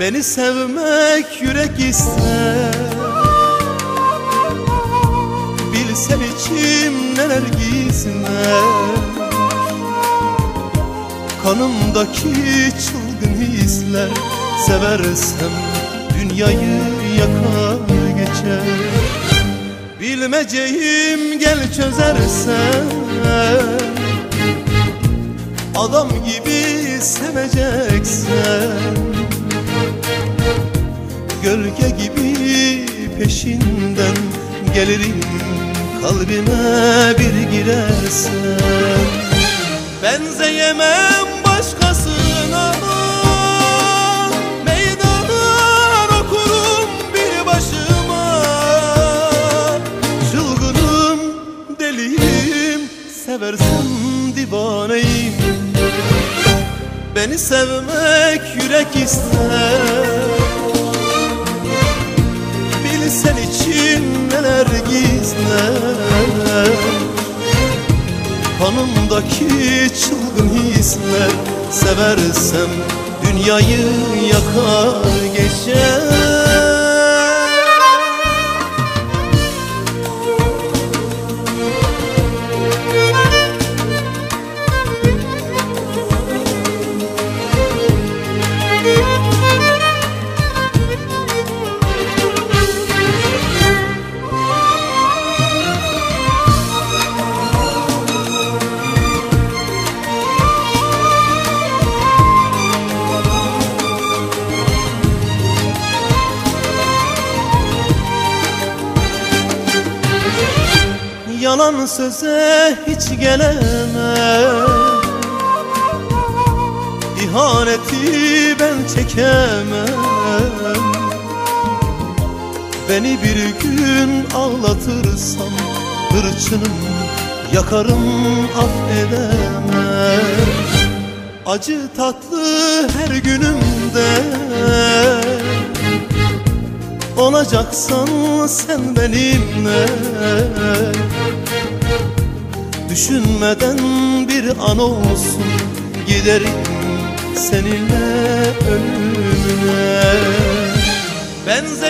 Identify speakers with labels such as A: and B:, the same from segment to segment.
A: Beni sevmek yürek ister Bilsen içim neler gizler Kanımdaki çılgın hisler Seversem dünyayı yakar geçer. Bilmeceğim gel çözersen Adam gibi seveceksen peşinden gelirim Kalbime bir girersen. Benzeyemem başkasına Meydan okurum bir başıma. Çılgınım, deliyim, seversem divaneyim Beni sevmek yürek ister Bilsen için neler gizler? Kanımdaki çılgın hisler Seversem dünyayı yakar geçer Yalan söze hiç gelemem. İhaneti ben çekemem. Beni bir gün ağlatırsan Hırçınım yakarım affedemem Acı tatlı her günümde Olacaksan sen benimle. Düşünmeden bir an olsun Giderim seninle ölümüne. Benzeyemem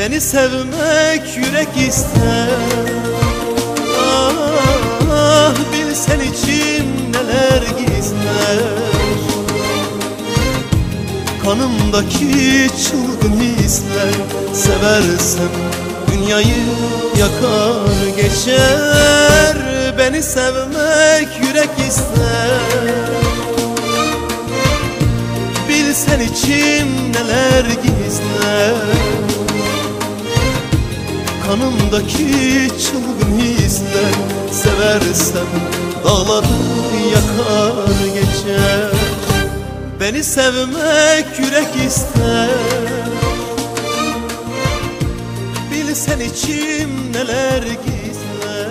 A: Beni sevmek yürek ister. Ah, ah bilsen için neler gizler. Kanımdaki çılgın hisler Seversem dünyayı yakar geçer. Beni sevmek yürek ister. Bilsen için neler gizler Kanımdaki çılgın hisler Seversem dağları yakar geçer. Beni sevmek yürek ister. Bilsen içim neler gizler.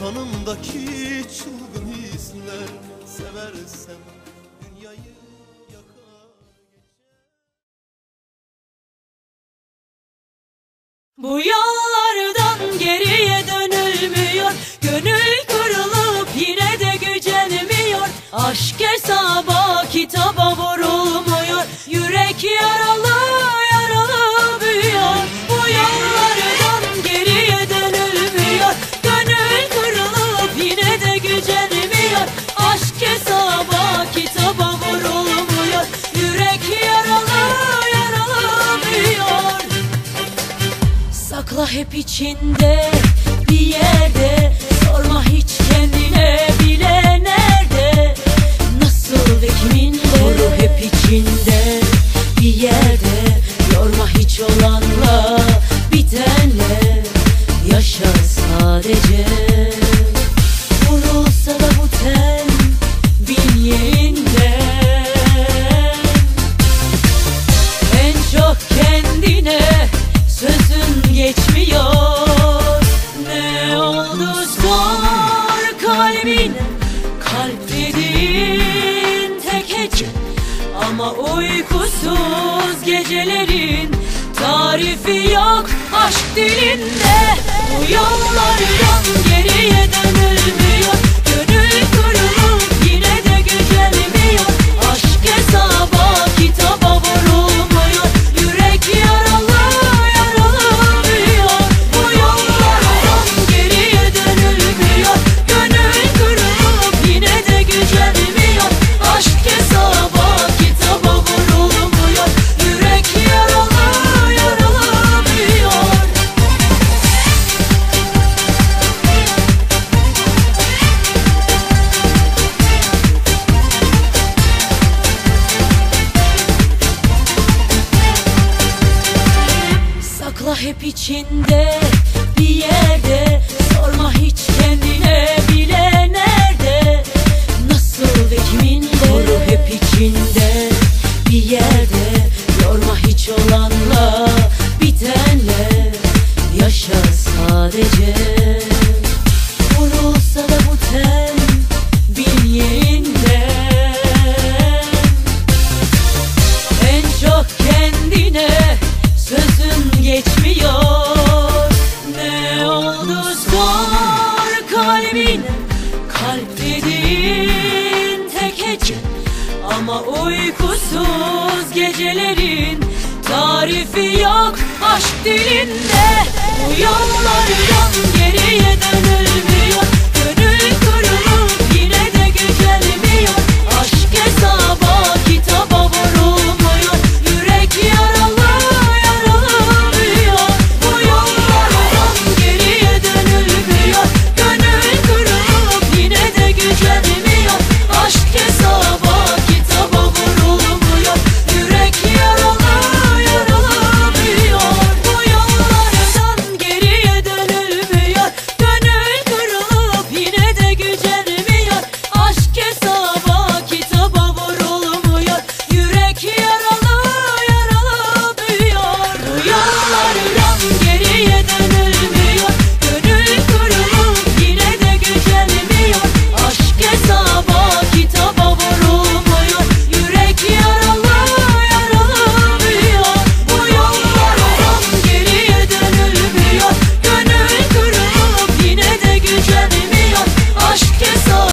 A: Kanımdaki
B: Bu yollardan geriye dönülmüyor. Gönül kırılıp yine de gücenmiyor. Aşk hesaba kitaba vurulmuyor. Yürek yaralı Sakla hep içinde bir yerde. Sorma hiç kendine bile nerede? Nasıl ve kiminle? Koru hep içinde bir yerde geçmiyor. Ne oldu sor kalbine Kalp dediğin tek hece. Ama uykusuz gecelerin Tarifi yok aşk dilinde. Bu yollar yan 亲的 aynı Kalp dediğin tek hece Ama uykusuz gecelerin Tarifi yok aşk dilinde. Bu yollardan geriye dönülmüş